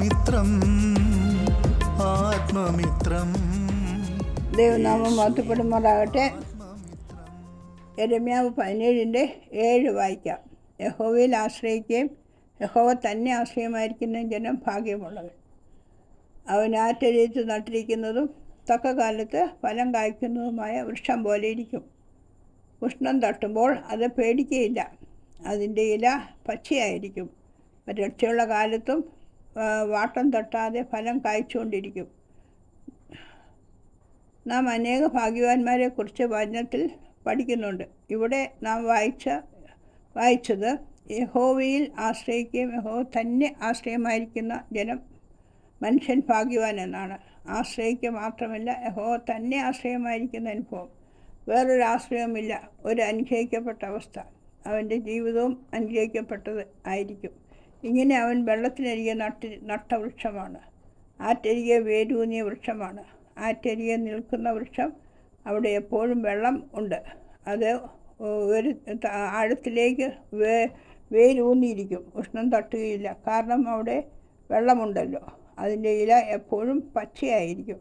ആത്മമിത്രം ആത്മമിത്രം. ദൈവനാമം മാറ്റപ്പെടുമാറാകട്ടെ എരമ്യാവ് പതിനേഴിന്റെ ഏഴ് വായിക്കാം. യഹോവയിൽ ആശ്രയിക്കുകയും യഹോവ തന്നെ ആശ്രയമായിരിക്കുന്ന ജനം ഭാഗ്യമുള്ളവൻ. അവൻ ആറ്റരിച്ച് നട്ടിരിക്കുന്നതും തക്ക കാലത്ത് ഫലം കായ്ക്കുന്നതുമായ വൃക്ഷം പോലെ ഇരിക്കും. ഉഷ്ണം തട്ടുമ്പോൾ അത് പേടിക്കുകയില്ല. അതിന്റെ ഇല പച്ചയായിരിക്കും. വരൾച്ചയുള്ള കാലത്തും വാട്ടം തട്ടാതെ ഫലം കായ്ച്ചുകൊണ്ടിരിക്കും. നാം അനേക ഭാഗ്യവാന്മാരെക്കുറിച്ച് വചനത്തിൽ പഠിക്കുന്നുണ്ട്. ഇവിടെ നാം വായിച്ച വായിച്ചത് യഹോവയിൽ ആശ്രയിക്കുകയും യഹോ തന്നെ ആശ്രയമായിരിക്കുന്ന ജനം മനുഷ്യൻ ഭാഗ്യവാൻ എന്നാണ്. ആശ്രയിക്കുക മാത്രമല്ല യഹോ തന്നെ ആശ്രയമായിരിക്കുന്ന അനുഭവം. വേറൊരു ആശ്രയവുമില്ല. ഒരു അനുഗ്രഹിക്കപ്പെട്ട അവസ്ഥ. അവന്റെ ജീവിതവും അനുഗ്രഹിക്കപ്പെട്ടത് ആയിരിക്കും. ഇങ്ങനെ അവൻ വെള്ളത്തിനരികെ നട്ട് നട്ട വൃക്ഷമാണ്. ആറ്റരികെ വേരൂന്നിയ വൃക്ഷമാണ്. ആറ്റരികെ നിൽക്കുന്ന വൃക്ഷം അവിടെ എപ്പോഴും വെള്ളം ഉണ്ട്. അത് ഒരു ആഴത്തിലേക്ക് വേ വേരൂന്നിയിരിക്കും. ഉഷ്ണം തട്ടുകയില്ല. കാരണം അവിടെ വെള്ളമുണ്ടല്ലോ. അതിന്റെ ഇല എപ്പോഴും പച്ചയായിരിക്കും.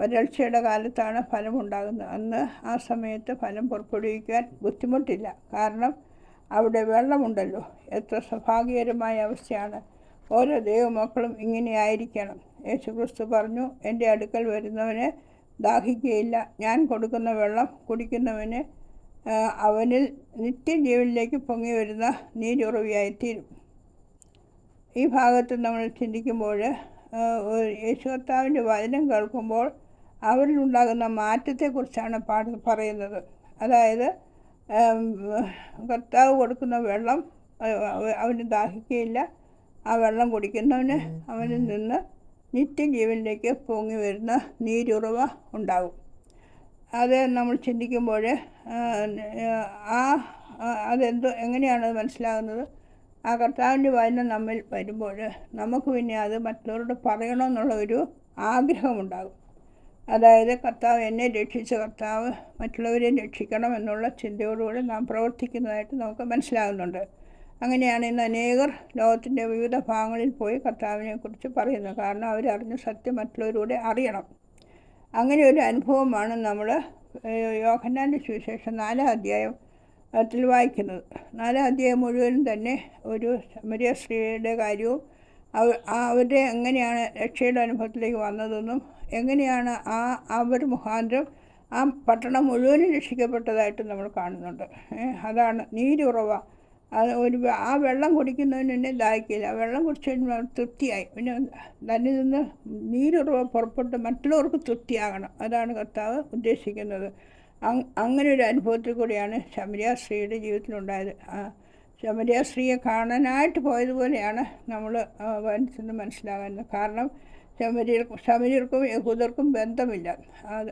വരൾച്ചയുടെ കാലത്താണ് ഫലമുണ്ടാകുന്നത്. അന്ന് ആ സമയത്ത് ഫലം പുറപ്പെടുവിക്കാൻ ബുദ്ധിമുട്ടില്ല. കാരണം അവിടെ വെള്ളമുണ്ടല്ലോ. എത്ര സൗഭാഗ്യകരമായ അവസ്ഥയാണ്. ഓരോ ദൈവമക്കളും ഇങ്ങനെയായിരിക്കണം യേശുക്രിസ്തു പറഞ്ഞു എന്റെ അടുക്കൽ വരുന്നവനെ ദാഹിക്കുകയില്ല. ഞാൻ കൊടുക്കുന്ന വെള്ളം കുടിക്കുന്നവന് അവനിൽ നിത്യജീവനിലേക്ക് പൊങ്ങി വരുന്ന നീരുറവിയായിത്തീരും. ഈ ഭാഗത്ത് നമ്മൾ ചിന്തിക്കുമ്പോൾ ആ, യേശു കർത്താവിന്റെ വചനം കേൾക്കുമ്പോൾ അവരിലുണ്ടാകുന്ന മാറ്റത്തെക്കുറിച്ചാണ് പാട് പറയുന്നത്. അതായത് കർത്താവ് കൊടുക്കുന്ന വെള്ളം അവന് ദാഹിക്കുകയില്ല ആ വെള്ളം കുടിക്കുന്നവന് അവനിൽ നിന്ന് നിത്യജീവനിലേക്ക് പൊങ്ങി വരുന്ന നീരുറവ ഉണ്ടാകും. അത് നമ്മൾ ചിന്തിക്കുമ്പോൾ ആ ആ, അതെന്തോ എങ്ങനെയാണ് അത് മനസ്സിലാകുന്നത്? ആ കർത്താവിന്റെ വായന നമ്മിൽ വരുമ്പോൾ നമുക്ക് പിന്നെ അത് മറ്റുള്ളവരോട് പറയണമെന്നുള്ള ഒരു ആഗ്രഹമുണ്ടാകും. അതായത് കർത്താവ് എന്നെ രക്ഷിച്ച കർത്താവ് മറ്റുള്ളവരെ രക്ഷിക്കണം എന്നുള്ള ചിന്തയോടുകൂടി നാം പ്രവർത്തിക്കുന്നതായിട്ട് നമുക്ക് മനസ്സിലാകുന്നുണ്ട്. അങ്ങനെയാണ് ഇന്ന് അനേകർ ലോകത്തിന്റെ വിവിധ ഭാഗങ്ങളിൽ പോയി കർത്താവിനെക്കുറിച്ച് പറയുന്നത്. കാരണം അവരറിഞ്ഞ സത്യം മറ്റുള്ളവരൂടെ അറിയണം. അങ്ങനെ ഒരു അനുഭവമാണ് നമ്മൾ യോഹന്നാന്റെ സുവിശേഷം നാലാം അധ്യായം ത്തിൽ വായിക്കുന്നത്. നാലാം അധ്യായം മുഴുവനും തന്നെ ഒരു സമരിയ സ്ത്രീയുടെ കാര്യവും അവ അവരെ എങ്ങനെയാണ് രക്ഷയുടെ അനുഭവത്തിലേക്ക് വന്നതെന്നും എങ്ങനെയാണ് ആ അവർ മുഖാന്തരം ആ പട്ടണം മുഴുവനും രക്ഷിക്കപ്പെട്ടതായിട്ട് നമ്മൾ കാണുന്നുണ്ട്. അതാണ് നീരുറവ. അത് ഒരു ആ വെള്ളം കുടിക്കുന്നതിന് തന്നെ ദാഹിക്കില്ല. ആ വെള്ളം കുടിച്ചു കഴിഞ്ഞാൽ തൃപ്തിയായി. പിന്നെ തന്നെ നിന്ന് നീരുറവ പുറപ്പെട്ട് മറ്റുള്ളവർക്ക് തൃപ്തിയാകണം. അതാണ് കർത്താവ് ഉദ്ദേശിക്കുന്നത്. അങ് അങ്ങനെ ഒരു അനുഭവത്തിൽ കൂടിയാണ് ശമരിയ സ്ത്രീയുടെ ജീവിതത്തിലുണ്ടായത്. ആ ശമരിയ സ്ത്രീയെ കാണാനായിട്ട് പോയതുപോലെയാണ് നമ്മൾ മനസ്സിന് മനസ്സിലാകുന്നത്. കാരണം ശബരി ശബരിയർക്കും യഹൂദർക്കും ബന്ധമില്ല.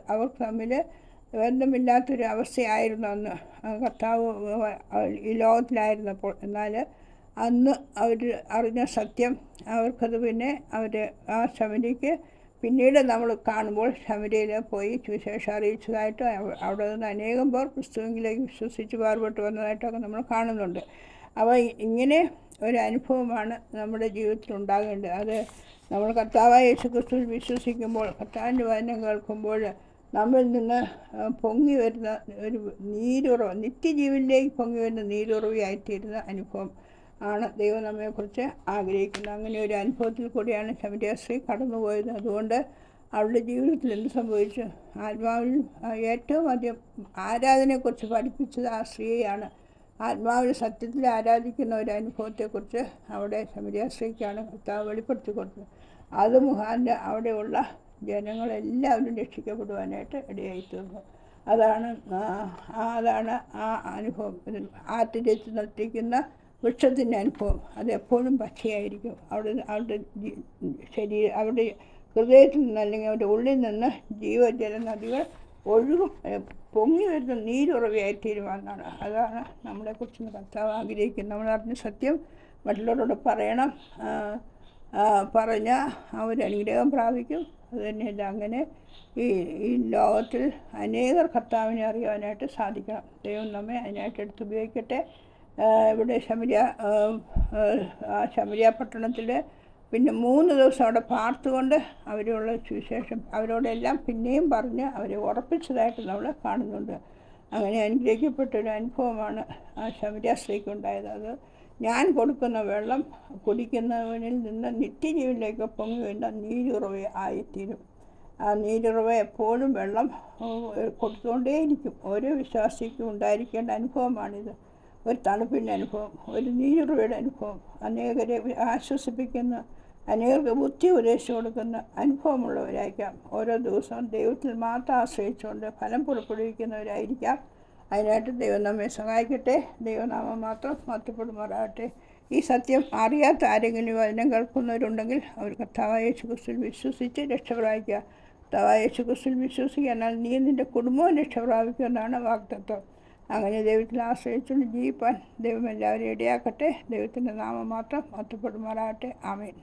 അവർ തമ്മിൽ ബന്ധമില്ലാത്തൊരു അവസ്ഥയായിരുന്നു അന്ന്. കർത്താവ് ഈ ലോകത്തിലായിരുന്നപ്പോൾ. എന്നാൽ അന്ന് അവർ അറിഞ്ഞ സത്യം അവർക്കത് പിന്നെ അവർ ആ ശബരിക്ക് പിന്നീട് നമ്മൾ കാണുമ്പോൾ ശബരിയിൽ പോയി സുവിശേഷം അറിയിച്ചതായിട്ട് അവ- അവിടെ നിന്ന് അനേകം പേർ ക്രിസ്തുവിലേക്ക് വിശ്വസിച്ച് വേർപെട്ട് വന്നതായിട്ടൊക്കെ നമ്മൾ കാണുന്നുണ്ട്. അപ്പോൾ ഇങ്ങനെ ഒരു അനുഭവമാണ് നമ്മുടെ ജീവിതത്തിൽ ഉണ്ടാകേണ്ടത്. അത് നമ്മൾ കർത്താവായ യേശു ക്രിസ്തുവിൽ വിശ്വസിക്കുമ്പോൾ കർത്താവിന്റെ വചനം കേൾക്കുമ്പോൾ നമ്മിൽ നിന്ന് പൊങ്ങി വരുന്ന ഒരു നീരുറവ് നിത്യജീവനിലേക്ക് പൊങ്ങി വരുന്ന നീരുറവിയായിത്തീരുന്ന അനുഭവം ആണ് ദൈവം നമ്മെക്കുറിച്ച് ആഗ്രഹിക്കുന്നത്. അങ്ങനെ ഒരു അനുഭവത്തിൽ കൂടിയാണ് ശബരിയാശ്രീ കടന്നുപോയത്. അതുകൊണ്ട് അവളുടെ ജീവിതത്തിൽ എന്ത് സംഭവിച്ചു? ആത്മാവിൽ ഏറ്റവും അധികം ആരാധനയെക്കുറിച്ച് പഠിപ്പിച്ചത് ആ സ്ത്രീയെയാണ്. ആത്മാവിൽ സത്യത്തിൽ ആരാധിക്കുന്ന ഒരു അനുഭവത്തെക്കുറിച്ച് അവിടെ ശമരിയാശ്രീക്കാണ് കർത്താവ് വെളിപ്പെടുത്തി കൊടുത്തത് അത് മുഖാന്റെ അവിടെയുള്ള ജനങ്ങളെല്ലാവരും രക്ഷിക്കപ്പെടുവാനായിട്ട് ഇടയായി തീർന്നു അതാണ് അതാണ് ആ അനുഭവം. ആറ്റിലെത്തി നിർത്തിക്കുന്ന വൃക്ഷത്തിന്റെ അനുഭവം. അതെപ്പോഴും പച്ചയായിരിക്കും. അവിടെ അവരുടെ ശരീരം അവരുടെ ഹൃദയത്തിൽ നിന്ന് അല്ലെങ്കിൽ അവരുടെ ഉള്ളിൽ നിന്ന് ജീവജല നദികൾ ഒഴുകും. പൊങ്ങി വരുന്ന നീരുറവയായി തീരുമാനമാണ്. അതാണ് നമ്മളെ നമ്മളെക്കുറിച്ച് കർത്താവ് ആഗ്രഹിക്കുന്നത്. നമ്മൾ അറിഞ്ഞ സത്യം മറ്റുള്ളവരോട് പറയണം. പറഞ്ഞാൽ അവർ അനുഗ്രഹം പ്രാപിക്കും. അതുതന്നെയല്ല അങ്ങനെ ഈ ഈ ലോകത്തിൽ അനേകർ കർത്താവിനെ അറിയാനായിട്ട് സാധിക്കണം. ദൈവം നമ്മെ അതിനായിട്ട് എടുത്ത് ഉപയോഗിക്കട്ടെ. ഇവിടെ ശമരിയ ആ, ശമരിയ പട്ടണത്തിൽ പിന്നെ മൂന്ന് ദിവസം അവിടെ പാർത്തുകൊണ്ട് അവരുള്ള സുവിശേഷം അവരോടെല്ലാം പിന്നെയും പറഞ്ഞ് അവരെ ഉറപ്പിച്ചതായിട്ട് നമ്മൾ കാണുന്നുണ്ട്. അങ്ങനെ അനുഗ്രഹിക്കപ്പെട്ടൊരു അനുഭവമാണ് ആ ശബരിയാശ്രീക്ക് ഉണ്ടായത് അത് ഞാൻ കൊടുക്കുന്ന വെള്ളം കുടിക്കുന്നവനിൽ നിന്ന് നിത്യജീവനിലേക്ക് പൊങ്ങി വീണ്ട നീരുറവ ആയിത്തീരും. ആ നീരുറവ എപ്പോഴും വെള്ളം കൊടുത്തുകൊണ്ടേയിരിക്കും. ഓരോ വിശ്വാസിക്കും ഉണ്ടായിരിക്കേണ്ട അനുഭവമാണിത്. ഒരു തണുപ്പിന്റെ അനുഭവം ഒരു നീരുറവയുടെ അനുഭവം അനേകരെ ആശ്വസിപ്പിക്കുന്ന അനേകർക്ക് ബുദ്ധി ഉപദേശിച്ചു കൊടുക്കുന്ന അനുഭവമുള്ളവരായിരിക്കാം. ഓരോ ദിവസവും ദൈവത്തിൽ മാത്രം ആശ്രയിച്ചുകൊണ്ട് ഫലം പുറപ്പെടുവിക്കുന്നവരായിരിക്കാം. അതിനായിട്ട് ദൈവം നമ്മെ സഹായിക്കട്ടെ. ദൈവനാമം മാത്രം മാറ്റപ്പെടുമാറാകട്ടെ ഈ സത്യം അറിയാത്ത ആരെങ്കിലും വചനം കേൾക്കുന്നവരുണ്ടെങ്കിൽ അവർ കർത്താവായ യേശു ക്രിസ്തുവിൽ വിശ്വസിച്ച് രക്ഷപ്രാപിക്കുക. കർത്താവേശു കർത്താവായ യേശു ക്രിസ്തുവിൽ വിശ്വസിക്കുക എന്നാൽ നീ നിന്റെ കുടുംബവും രക്ഷപ്രാപിക്കുമെന്നാണ് വാഗ്ദത്വം അങ്ങനെ ദൈവത്തിൽ ആശ്രയിച്ചുകൊണ്ട് ജീവിപ്പാൻ ദൈവം എല്ലാവരും ഇടയാക്കട്ടെ. ദൈവത്തിന്റെ നാമം മാത്രം മഹത്വപ്പെടുമാറാകട്ടെ. ആമേൻ.